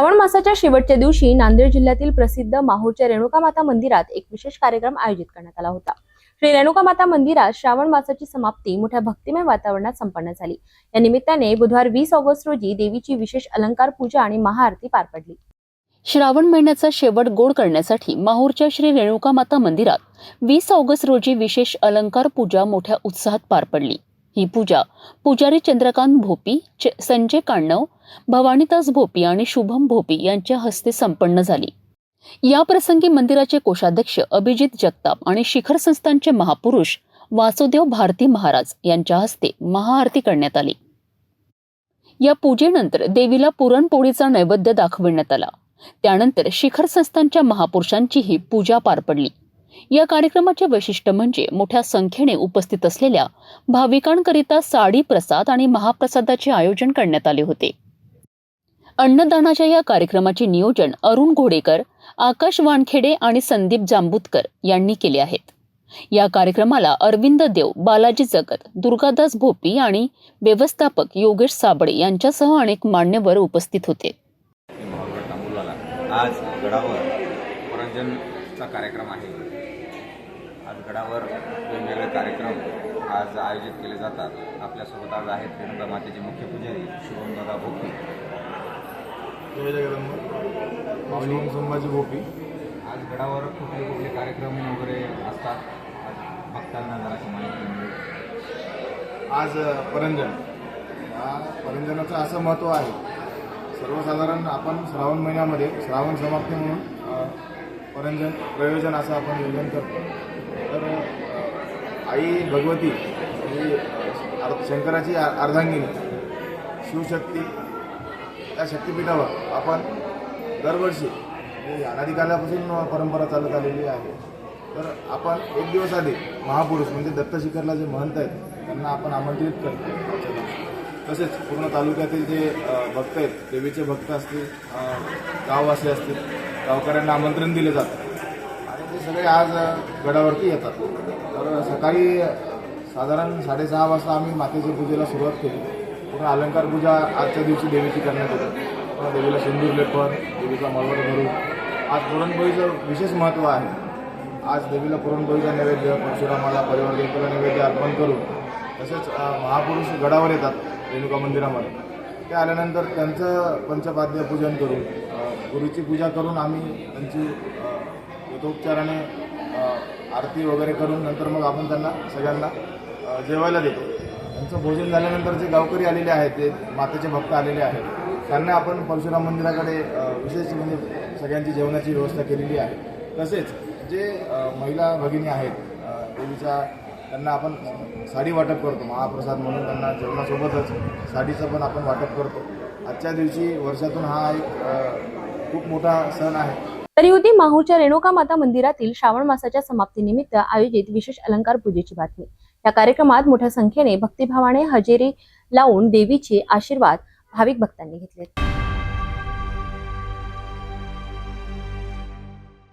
श्रावण मासाच्या शेवटच्या दिवशी नांदेड जिल्ह्यातील प्रसिद्ध माहूरच्या रेणुका माता मंदिरात एक विशेष कार्यक्रम आयोजित करण्यात आला होता. श्री रेणुका माता मंदिरात श्रावण मासाची समाप्ती मोठ्या भक्तिमय वातावरणात संपन्न झाली. या निमित्ताने बुधवार वीस ऑगस्ट रोजी देवीची विशेष अलंकार पूजा आणि महाआरती पार पडली. श्रावण महिन्याचा शेवट गोड करण्यासाठी माहूरच्या श्री रेणुका माता मंदिरात वीस ऑगस्ट रोजी विशेष अलंकार पूजा मोठ्या उत्साहात पार पडली. ही पूजा. पुजारी चंद्रकांत भोपी संजय काण्णव भवानीदास भोपी आणि शुभम भोपी यांच्या हस्ते संपन्न झाली. या प्रसंगी मंदिराचे कोषाध्यक्ष अभिजित जगताप आणि शिखर संस्थानचे महापुरुष वासुदेव भारती महाराज यांच्या हस्ते महाआरती करण्यात आली. या पूजेनंतर देवीला पुरणपोळीचा नैवेद्य दाखविण्यात आला. त्यानंतर शिखर संस्थानच्या महापुरुषांचीही पूजा पार पडली. या कार्यक्रमाचे वैशिष्ट्य म्हणजे मोठ्या संख्येने उपस्थित असलेल्या भाविकांकरिता साडी प्रसाद आणि महाप्रसादाचे आयोजन करण्यात आले होते. अन्नदानाच्या या कार्यक्रमाचे नियोजन अरुण घोडेकर आकाश वानखेडे आणि संदीप जांबुतकर यांनी केले आहेत. या कार्यक्रमाला अरविंद देव बालाजी जगत दुर्गादास भोपी आणि व्यवस्थापक योगेश साबळे यांच्यासह अनेक मान्यवर उपस्थित होते. आज गडावर मनोरंजनचा कार्यक्रम आहे. आज गडावर वेगवेगळे कार्यक्रम आज आयोजित केले जातात. आपल्यासोबत आज आहेत रेणुका मातेचे मुख्य पुजारी शुभमदादा भोपी. जय जगदंब. संभाजी गोपी आज गडावर कुठले कुठले कार्यक्रम वगैरे असतात? भक्तांना जराशी माहिती मिळेल. आज परंजन. या परंजनाचं असं महत्त्व आहे. सर्वसाधारण आपण श्रावण महिन्यामध्ये श्रावण समाप्ती म्हणून परंजन प्रयोजन असं आपण योजन करतो. तर आई भगवती ही अर्- शंकराची आ- अर्धांगिनी शिवशक्ती त्या शक्तिपीठावर आपण दरवर्षी म्हणजे परंपरा चालत आलेली आहे. तर आपण एक दिवस आधी महापुरुष म्हणजे दत्तशिखरला जे महंत आहेत त्यांना आपण आमंत्रित करतो. तसेच पूर्ण तालुक्यातील जे भक्त आहेत देवीचे भक्त असतील गाववासी असतील गावकऱ्यांना आमंत्रण दिले जातं. आणि ते सगळे आज गडावरती येतात. तर सकाळी साधारण साडेसहा वाजता आम्ही मातेच्या पूजेला सुरुवात केली. पूर्ण अलंकार पूजा आजच्या दिवशी देवीची करण्यात येते. पुन्हा देवीला सिंदूर लेपन देवीचा मळवट भरून आज पुरणपोळीचं विशेष महत्त्व आहे. आज देवीला पुरणपोळीचा नैवेद्य परशुरामाला परिवार देवतेला नैवेद्य अर्पण करून तसेच महापुरुष गडावर येतात रेणुका मंदिरामध्ये. ते आल्यानंतर त्यांचं पंचपाद्य पूजन करून गुरुची पूजा करून आम्ही त्यांची यथोपचाराने आरती वगैरे करून नंतर मग आपण त्यांना सगळ्यांना जेवायला देतो. त्यांचं भोजन झाल्यानंतर जे गावकरी आलेले आहेत ते मातेचे भक्त आलेले आहेत त्यांना आपण परशुराम मंदिराकडे विशेष म्हणजे सगळ्यांची जेवणाची व्यवस्था केलेली आहे. तसेच जे महिला भगिनी आहेत देवीच्या त्यांना आपण साडी वाटप करतो. महाप्रसाद म्हणून त्यांना जेवणासोबतच साडीचं पण आपण वाटप करतो. आजच्या दिवशी वर्षातून हा एक खूप मोठा सण आहे. तरी होती माहूरच्या रेणुका माता मंदिरातील श्रावण मासाच्या समाप्तीनिमित्त आयोजित विशेष अलंकार पूजेची बातमी. या कार्यक्रमात मोठ्या संख्येने भक्तिभावाने हजेरी लावून देवीचे आशीर्वाद भाविक भक्तांनी घेतले